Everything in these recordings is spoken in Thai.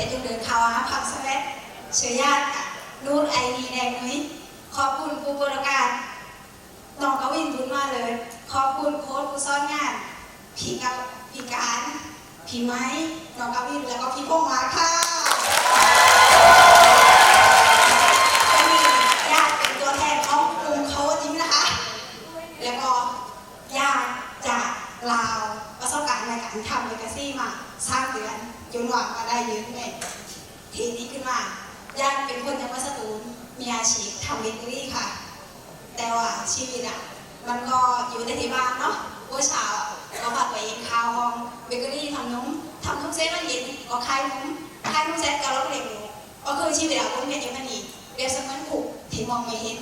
แต่จงเดินเข้าฮะพักสแลตเชื้อญาติค่ะนูนไอดีแดงนุ้ยขอบคุณครูบรการน้องกวินบุญมาเลย ขอบคุณโค้ชผู้ซ่อนงานพี่กับพี่การพี่ไม้น้องกวินแล้วก็พี่พงษ์มาค่ะก็มีญาติเป็นตัวแทนของกลุ่มโค้ชนี้นะคะ แล้วก็ญาติจากลาวประสบการณ์ ในการทำเลกาซี่มาสร้างเดือนจนหวังมาได้ยืนในทีนี้ขึ้นมาญาติเป็นคนจังหวัดสตูลมีอาชีพทำเบเกอรี่ค่ะ แต่ว่าชีวิตอะมันก็อยู่ในที่บ้านเนาะว่าเช้าอะก็ผัดไปเองข้าวห้องเบเกอรี่ทำนมทำนมเซตมันเย็นก็ขายนมขายนมเซตก็รับเลี้ยงอยู่ก็คือชีวิตอะวนเวียนยู่นั่นนี่เรียบเสมือนผูกที่มองไม่เห็น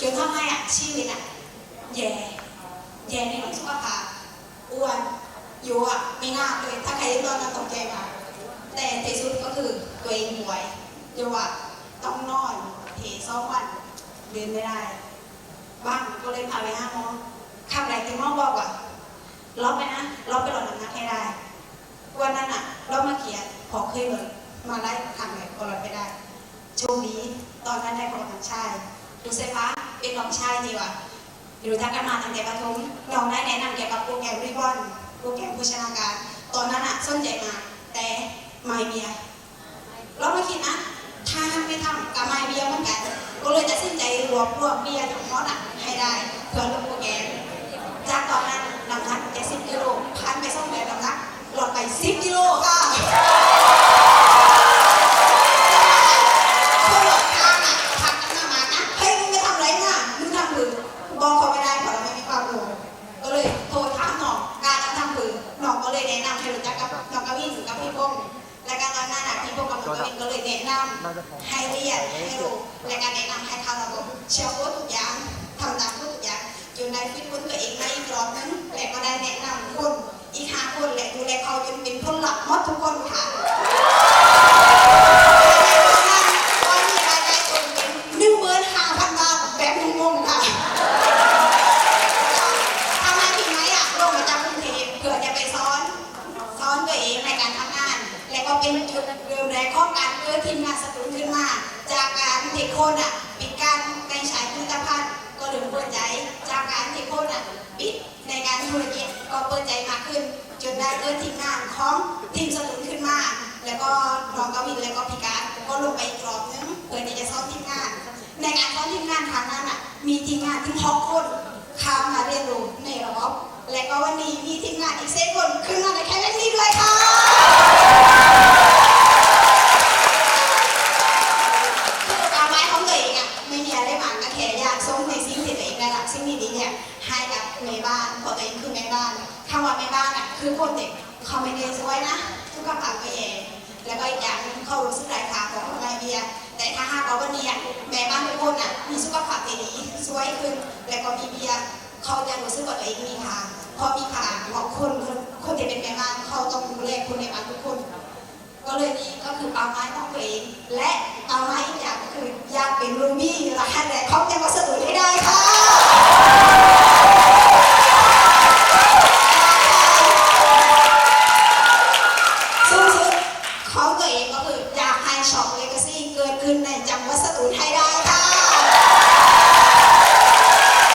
จนทำให้อะชีวิตอะแย่แย่ในเรื่องสุขภาพ อยู่อะไม่น่าเลยถ้าใครได้ตอนนั้นตกใจมาแต่ที่สุดก็คือตัวเองป่วยอยู่อะต้องนอนเทสองวันเดินไม่ได้บ้างก็เลยพาไปห้าหมอคำแรกที่หมอบอกว่าล็อกไปนะล็อกไปหลอดน้ำหนักให้ได้วันนั้นอะเรามาเขียนขอเคยเลยมาไล่ทำเลยก็ลอดไปได้โชคดีตอนนั้นได้ของน้องชายดูเซฟ้าเป็นน้องชายที่ว่ารู้จักกันมาตั้งแต่ประถมน้องได้แนะนำเกี่ยวกับโปรแกรมริบอน โปรแกรมโภชนาการ ตอนนั้นอะสนใจมาแต่ไม่เบียเราไม่คิดนะถ้าไม่ทำกับไม่เบียเหมือนกัน ก็เลยจะสิ้นใจรวบรวมเบียทั้งหมดอะ เลยแนะนำให้เรียนให้รู้และการแนะนำให้ทำระบบเชื่อว่าทุกอย่างทำตามทุกอย่างจนได้ฟิตคนตัวเองได้อีกรอบ ก็เป็นจุดเริ่มแรกของการเกิดทีมงานสตูนขึ้นมา จากการที่คนอะปิดการในใช้ผลิตภัณฑ์ก็เริ่มเปิดใจ จากการที่คนอะปิดในการธุรกิจก็เปิดใจมากขึ้น จนได้เกิดทีมงานของทีมสตูนขึ้นมา แล้วก็น้องกวินแล้วก็พี่การก็ลงไปอีกรอบนึงเพื่อที่จะซ้อมทีมงาน ในการซ้อมทีมงานครั้งนั้นอะมีทีมงานถึงหกคนเข้ามาเรียนรู้ในระบบและก็วันนี้มีทีมงานอีกเซคนขึ้นมาในแคมเปญนี้ด้วยค่ะคือตามไม้ของตัวเองอะไม่มีอะไรมากก็แค่อยากส่งในสิ่งที่ตัวเองได้รับสิ่งดีๆเนี่ยให้กับแม่บ้า นคือแม่บ้านคำว่าแม่บ้านอะคือคนเด็กเขาไม่ได้สวยนะ ทุกคำถามก็แย่แล้วก็อีกอย่างเขารู้สึกหลายทางของนายเบีย แต่ถ้าหากว่าวันนี้แม่บ้านทุกคนอะมีสุขภาพที่ดีสวยขึ้น แล้วก็มีเบียเขาจะรู้สึกว่าตัวเองมีค่าพอมีค่าของคนคนคนที่เป็นแม่บ้านเขาต้องดูแลคนในบ้านทุกคน ก็เลยนี่ก็คือเป้าหมายของตัวเองและเป้าหมาย คืออยากไฮช็อปเลกาซี่เกิดขึ้นในจังหวัดสตูลไทยได้ค่ะ